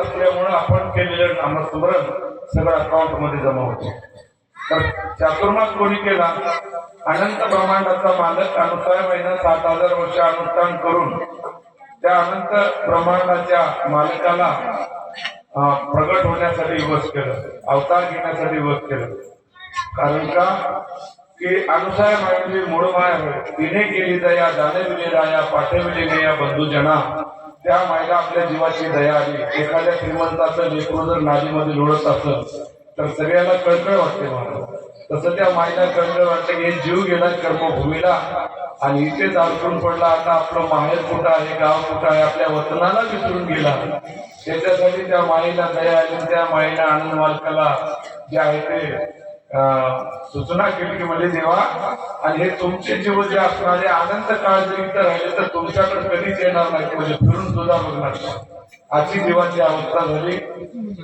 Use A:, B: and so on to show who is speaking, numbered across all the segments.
A: असल्यामुळं आपण केलेलं नामस्मरण सगळं अकाउंटमध्ये जमा होते. तर चातुर्मास कोणी केला? अनंत ब्रह्मांडाचा मालक अनुसार महिना सात हजार वर्ष अनुष्ठान करून त्या अनंत ब्रह्मांडाच्या मालकाला प्रगट होण्यासाठी वस केलं. अवतार घेण्यासाठी वस केलं. कारण का? की अनुसार म्हणजे मूळ माय तिने केली दया जाणे विले राया पाठविले ने या बंधुजना त्या मायला आपल्या जीवाची दया आली. एखाद्या श्रीमंताचं लेकरू जर नादीमध्ये लोळत असलं तर सगळ्यांना कळकळ वाटते मला. तसं त्या मायला कळकळ वाटते हे जीव गेला कर्मभूमीला आणि इथेच अडकून पडला. आता आपलं माहेर कुठं आहे गाव कुठं आहे आपल्या वतनाला विसरून गेला. त्याच्यासाठी त्या माईला दया आली. त्या माईला आनंद मालकाला जे आहे ते सूचना केली की म्हणजे देवा आणि हे तुमचे जीव जे असणारे अनंत काळ जरी राहिले तर तुमच्याकडे कधीच येणार नाही म्हणजे फिरून सुद्धा बघणार अशी जीवाची अवस्था झाली.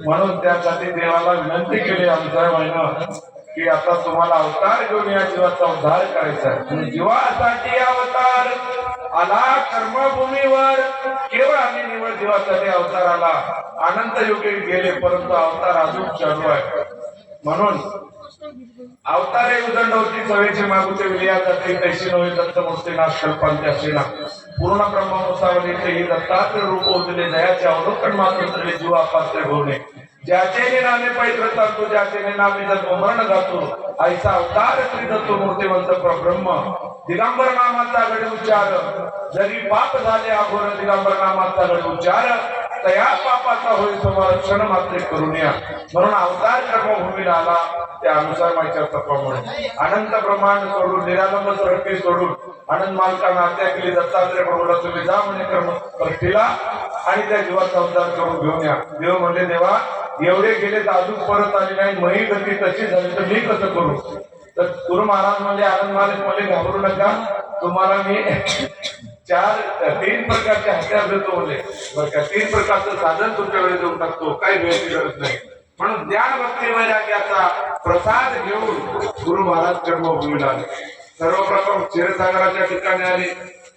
A: म्हणून त्यासाठी देवाला विनंती केली आमच्या महिनं की आता तुम्हाला अवतार घेऊन या जीवाचा उद्धार करायचा आहे. आणि जीवासाठी अवतार आला कर्मभूमीवर. केवळ आम्ही निवड जीवासाठी अवतार आला अनंत योगे गेले परंतु अवतार अजून चालू आहे. म्हणून अवतारे उदंड होती सवेचे मागूचे विलिया जाते कैशी नव्हे दत्त मोस्ते नाश कल्पांच्या सेना पूर्ण ब्रह्म मुसावलीचे ही दत्तात्र रूप उजले दयाचे अवलोकन मात्र तरी जीवा पात्र घोणे ज्याचे नामे पैत्र चालतो ज्याचे नामे जर उमरण जातो आईचा अवतार श्री दत्त मूर्तिवंत ब्रह्म दिगंबर नामाचा गड उच्चार जरी पाप झाले अघोर दिगंबर नामाचा गड उच्चार तया पापाचा होय क्षण मात्र करून या. म्हणून अवतार कर्मभूमीला आला त्या अनुसार माहिती तत्वामुळे. अनंत ब्रह्मांड सोडून निरालंब सरके सोडून आनंद मालकांना हत्या केली दत्तात्रय प्रभूला तुम्ही जा म्हणे कर्म करतीला आणि त्या जीवाचा अवतार करून घेऊन या. देव म्हणले देवा एवढे गेले तर अजून परत आले नाही मही गती तशी झाली तर मी कसं करू? तर गुरु महाराज म्हणजे आनंद मालिक म्हणजे घाबरू नका तुम्हाला मी चार तीन प्रकारचे हत्यार देतो बरं का तीन प्रकारचं साधन तुमच्याकडे देऊन टाकतो. काही वेळची गरज नाही. म्हणून ज्ञान भक्ती वैराग्याचा प्रसाद घेऊन गुरु महाराज जन्मभूमीला आले. सर्वप्रथम क्षीरसागराच्या ठिकाणी आले.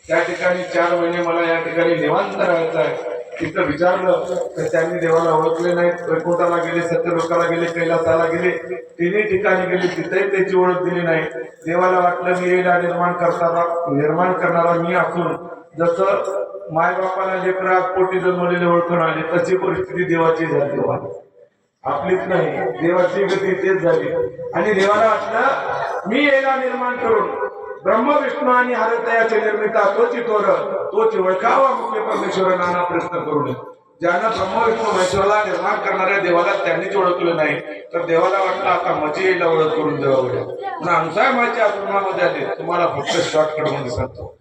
A: त्या ठिकाणी चार महिने मला या ठिकाणी निवांत राहायचं आहे. तिथं विचारलं तर त्यांनी देवाला ओळखले नाहीत. वैकुंठाला गेले सत्यलोकाला गेले कैलासाला गेले. तिन्ही ठिकाणी गेले तिथेही त्याची ओळख दिली नाही. देवाला वाटलं मी येईला निर्माण करताना निर्माण करणारा मी असून जसं मायबापाला लेकरा पोटी जन्मलेले ओळखून आले तशी परिस्थिती देवाची झाली. देवा आपलीच नाही देवाची गती तेच झाली. आणि देवाला वाटलं मी याला निर्माण करून. ब्रह्म विष्णू आणि हरतयाचे निर्मिता तोची तोर तोची ओळखावा मुख्य परमेश्वर नाना प्रयत्न करून ज्यानं ब्रह्म विष्णू महेश्वराला निर्माण करणाऱ्या देवाला त्यांनीच ओळखलं नाही तर देवाला वाटलं आता मजे यायला ओळख करून देवाकडे पण अनुसार माझ्या आश्रमामध्ये आले तुम्हाला फक्त शॉर्टकट म्हणून सांगतो.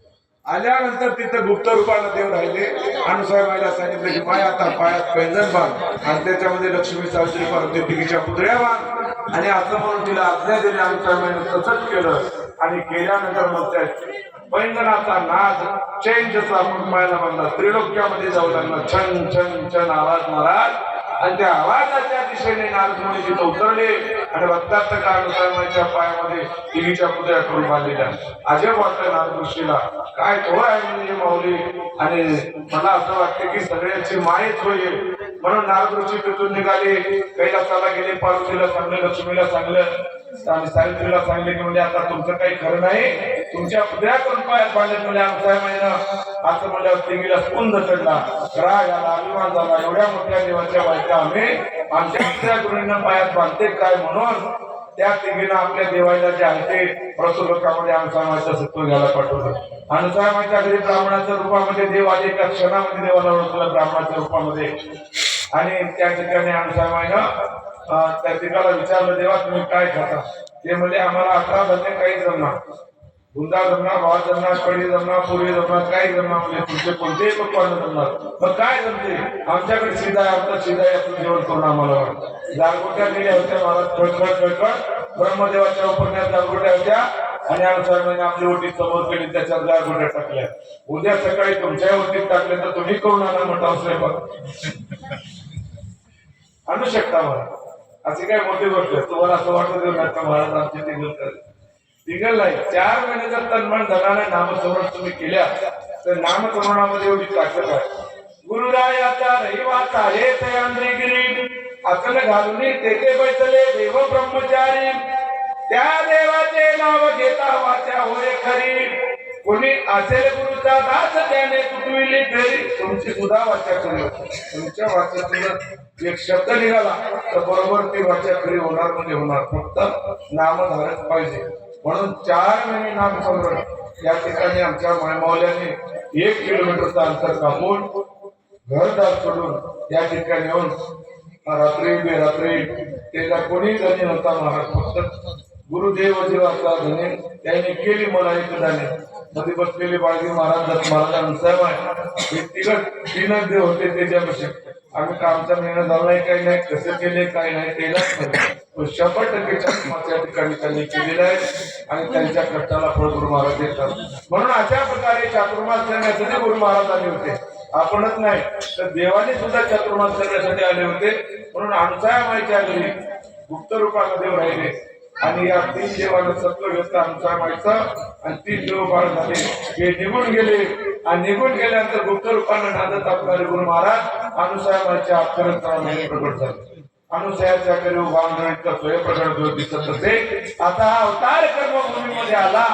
A: आल्यानंतर तिथं गुप्त रूपानं देव राहिले आणि साहेबाला सांगितलं की माय आता पायात पैंजण बांध. आणि त्याच्यामध्ये लक्ष्मी सावित्री पार्वती तिघीच्या पुतळ्या बांध. आणि असं म्हणून तिला आज्ञा दिली आणि तसंच केलं. आणि केल्यानंतर मग त्या बैंगणाचा नाद चेंज पायाला बांधला त्रिलोक्यामध्ये जाऊ लागला छन छन छन आवाज महाराज. आणि त्या आवाजाच्या दिशेने नारदमुनी तिथं उतरले आणि भक्तार्थ काळाच्या पायामध्ये देवीच्या पुतळ्या करून बांधलेल्या. अजब वाटलं नारद ऋषीला काय थोडं आहे म्हणजे माऊली? आणि मला असं वाटतं की सगळ्यांची मायच होईल. म्हणून नारद ऋषी तिथून निघाले. कैलासाला गेले पार्वतीला सांगलं लक्ष्मीला सांगलं आणि सावित्रीला सांगले की म्हणजे आता तुमचं काही खरं नाही. तुमच्या पुतळ्या करून पायात बांधले म्हणजे आमचा महिना. असं म्हणल्यावर देवीला स्पुंद चढला राग आला अभिमान झाला. एवढ्या मोठ्या देवाच्या बायका आम्ही. आमच्या दुसऱ्या गुरुंना पायात बांधते काय म्हणून? त्या तिघीनं आपल्या देवाला जे आहे प्रसुलकामध्ये प्रसुलोकामध्ये अनुसामाच्या सत्व घ्यायला पाठवलं. अनुसामाच्या घरी ब्राह्मणाच्या रूपामध्ये देव आले त्या क्षणामध्ये देवाला ओळखलं ब्राह्मणाच्या रूपामध्ये. आणि त्या ठिकाणी अनुसामानं त्या ठिकाणी विचारलं देवा तुम्ही काय खाता? ते म्हणजे आम्हाला अकरा धन्य काही जमणार. गुंदा जमणार भात जमणार कडी जमणार पूर्वी जमणार काही जमणार म्हणजे तुमचे कोणतेही पक्वान जमणार. मग काय जमते? आमच्याकडे शिदा आहे आमचा शिदा आहे आपण जेवण करून आम्हाला वाटतं गारगोट्या दिल्या होत्या मला खळखळ खळखळ ब्रह्मदेवाच्या उपन्यास गारगोट्या होत्या आणि अनुसार आपली ओटी समोर केली त्याच्यात गारगोट्या टाकल्या. उद्या सकाळी तुमच्या ओटीत टाकले तर तुम्ही करून आणा म्हणता स्वयंपाक. आणू शकता मला असे काय मोठी गोष्ट तुम्हाला असं वाटत देऊ नका महाराज आमची टिंगल कर नाही चार महिने जर तन्मन धनाने नामस्मरण तुम्ही केल्या तर नामस्मरणामध्ये एवढी ताकद आहे. गुरुरायाचा रहिवाचा हे तयांद्रिगिरी अकल घालून तेथे बैसले देव ब्रह्मचारी. त्या देवाचे नाव घेता वाचा होय खरी. कोणी असेल गुरुचा दास त्याने तुटविली फेरी. तुमची सुद्धा वाचा करी. तुमच्या वाचेतून एक शब्द निघाला तर बरोबर ती वाचा खरी होणार म्हणजे होणार. फक्त नामधारक पाहिजे. म्हणून चार महिने नाम संग्रह. या ठिकाणी आमच्या मायमावल्याने एक किलोमीटरचा अंतर कापून घरदार सोडून या ठिकाणी येऊन रात्री बेरात्री. त्याचा कोणी धनी नव्हता महाराज? फक्त गुरुदेव जीवाचा धनी. त्यांनी केली मला एक धनी. मध्ये बसलेले बाळगी महाराज महाराज महाराजांचा आहे हे तिघट तीनच देव होते त्याच्यापाशी. आम्ही कामचा निर्णय झाला नाही काही नाही. कसं केले काही नाही केलंच नाही शंभर टक्के ठिकाणी त्यांनी केलेला आहे आणि त्यांच्या कष्टाला फळ गुरु महाराज देतात. म्हणून अशा प्रकारे चातुर्मास करण्यासाठी गुरु महाराज आले होते. आपणच नाही. तर देवाने सुद्धा चतुर्मास करण्यासाठी आले होते. म्हणून आमच्या माहिती घरी गुप्त रूपाला देव राहिले. आणि या तीन देवाला सत्व घेतलं आमच्या माईचं आणि तीन देव बाळ झाले हे निघून गेले. आणि निघून गेल्यानंतर गुप्त रूपानं नादत आपणारे गुरु महाराज अनुसायाच्या अक्षरस्थानामध्ये प्रकट झाले. अनुसयाच्या करीव बांधणीचा स्वयंप्रकट प्रकट दिसत असे आता हा अवतार कर्मभूमीमध्ये आला.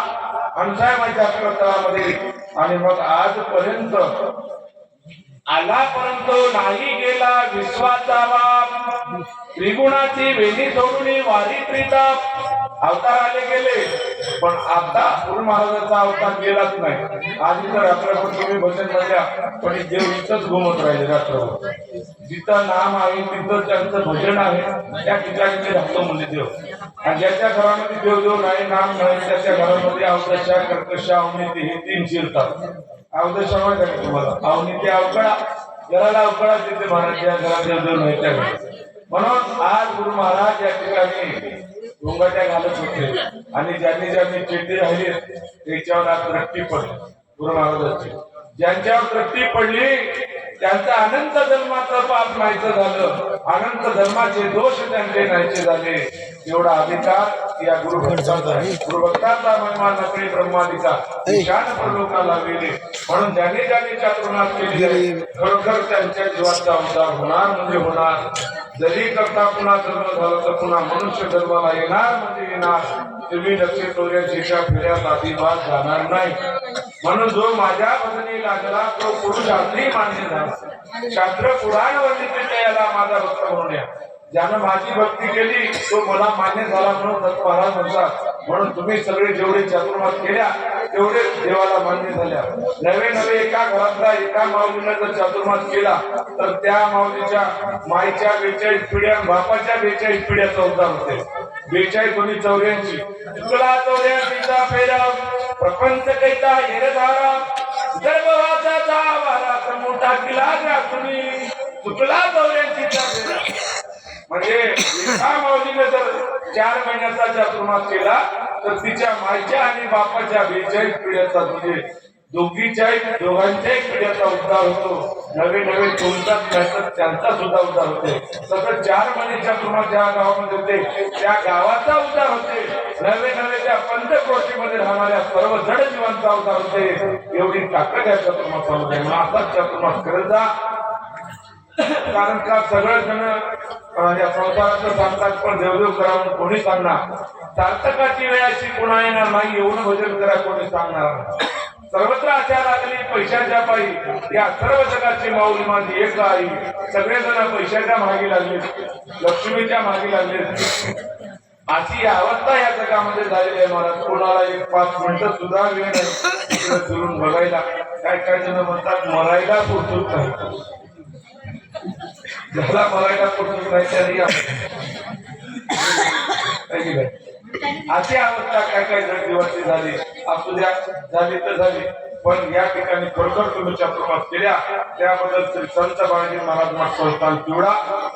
A: अनुसायाच्या अक्षरस्थळामध्ये आणि मग आजपर्यंत आला परंतु नाही गेला विश्वाचा बाप त्रिगुणाची वेणी सोडून वारी त्रिताप. अवतार आले गेले पण आता गुरु महाराजांचा अवतार गेलाच नाही. आधी तर रात्रभर तुम्ही भजन म्हणल्या पण देव इथंच घुमत राहिले रात्रभर. जिथं नाम आहे तिथं त्यांचं भजन आहे. त्या ठिकाणी ते राहतो म्हणजे देव. आणि ज्याच्या घरामध्ये देव देव नाही नाम नाही त्याच्या घरामध्ये अवदशा कर्कशा अवनीती हे तीन शिरतात. अवदशा माहिती आहे का तुम्हाला? ते अवकळा? घराला अवकळा तिथे महाराज घराच्या देव माहिती म्हणून आज गुरु महाराज या ठिकाणी डोंगाट्या घालत होते. आणि ज्यांनी ज्यांनी चेटी राहिली त्याच्यावर आज रक्ती पडली. गुरु महाराजांची. ज्यांच्यावर रक्ती पडली त्यांचं अनंत जन्माचं पाप नाहीचं झालं. अनंत धर्माचे दोष त्यांचे नाहीचे झाले. एवढा अधिकार या गुरुभक्ताचा गुरुभक्ताचा महिमा नकळी ब्रह्मादिका ईशान प्रलोकाला गेले म्हणून ज्यांनी ज्यांनी चातुर्मास केली खरोखर त्यांच्या जीवाचा उद्धार होणार म्हणजे होणार. जरी करता पुन्हा जन्म झाला तर पुन्हा मनुष्य जन्माला येणार म्हणजे येणार. तुम्ही लक्ष चौऱ्याऐंशीच्या फेऱ्यात अजिबात जाणार नाही. म्हणून जो माझ्या भजनी लागला तो पुरुष आजही मान्य झाला. शास्त्र पुराण वर्णित याला माझा भक्त म्हणून या. ज्यानं माझी भक्ती केली तो मला मान्य झाला म्हणून दत्त महाराज म्हणतात म्हणून तुम्ही सगळे जेवढे चातुर्मास केल्या तेवढे देवाला मान्य झाल्या. नवे नवे एका घरातला एका माऊलीनं जर चातुर्मास केला तर त्या माऊलीच्या माईच्या बेचाळीस पिढ्या बापाच्या बेचाळीस पिढ्याचा उद्धार होते. बेचाळीस कोणी चौऱ्याऐंशी? तुला चौऱ्याऐंशीचा फेरा प्रपंच कैता हेरधारा गर्भवाचा वारा मोठा किला तुम्ही. चुकला चौऱ्याऐंशीचा म्हणजे एका माऊलीने जर चार महिन्याचा चातुर्मास केला तर तिच्या मायच्या आणि बापाच्या बेचाळीस पिढ्याचा म्हणजे दोघीच्याही दोघांच्याही पिढ्याचा उद्धार होतो. नवे नवे कोणताच त्यांचा सुद्धा उद्धार होते. सतत चार महिने चातुर्मास ज्या गावामध्ये होते त्या गावाचा उद्धार होते. नवे नवे त्या पंचक्रोशीमध्ये राहणाऱ्या सर्व जड जीवांचा उद्धार होते. एवढी ताकद या चतुर्मासामध्ये मग असाच चतुर्मास करत जा कारण का सगळं या संसाराचं सांगतात पण देवदेव करा म्हणून कोणी सांगणार? सार्थकाची वेळ अशी कोणा येणार नाही येऊन भजन करा कोणी सांगणार सर्वत्र आशा लागली पैशाच्या पायी. या सर्व जगाची माऊली माझी एक आई. सगळेजण पैशाच्या मागे लागले. लक्ष्मीच्या मागे लागले. अशी अवस्था या जगामध्ये झालेली आहे मला कोणाला एक पाच मिनिटं सुद्धा वेळ नाही. फिरून बघायला. काय काय जण म्हणतात मरायला पुरतो नाही ज्याला मराठा पुस्तक नाही त्यांनी अशी अवस्था काय काय जण दिवसची झाली असू द्या झाली तर झाली पण या ठिकाणी खरोखर तुम्ही चातुर्मास केल्या त्याबद्दल श्री संत बाळजी महाराज मठ संस्थान पिवळा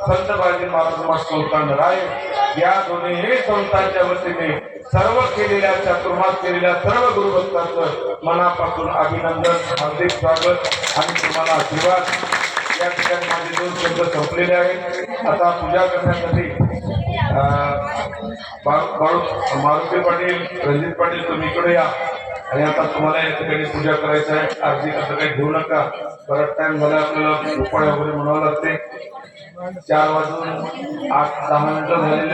A: संत बाळजी महाराज मठ संस्थान राय या दोन्ही संस्थांच्या वतीने सर्व केलेल्या चातुर्मास केलेल्या सर्व गुरुभक्तांचं मनापासून अभिनंदन हार्दिक स्वागत आणि तुम्हाला आशीर्वाद या ठिकाणी माझे दोन शब्द संपलेले आहेत. आता पूजा करण्यासाठी मारुती पाटील रणजित पाटील तुम्ही इकडे या. आणि आता तुम्हाला या ठिकाणी पूजा करायचं आहे. आरती कसं काही घेऊ नका. परत टाइम झाला आपल्याला उपाय वगैरे म्हणावं लागते. चार वाजून आठ दहा मिनिटं झालेले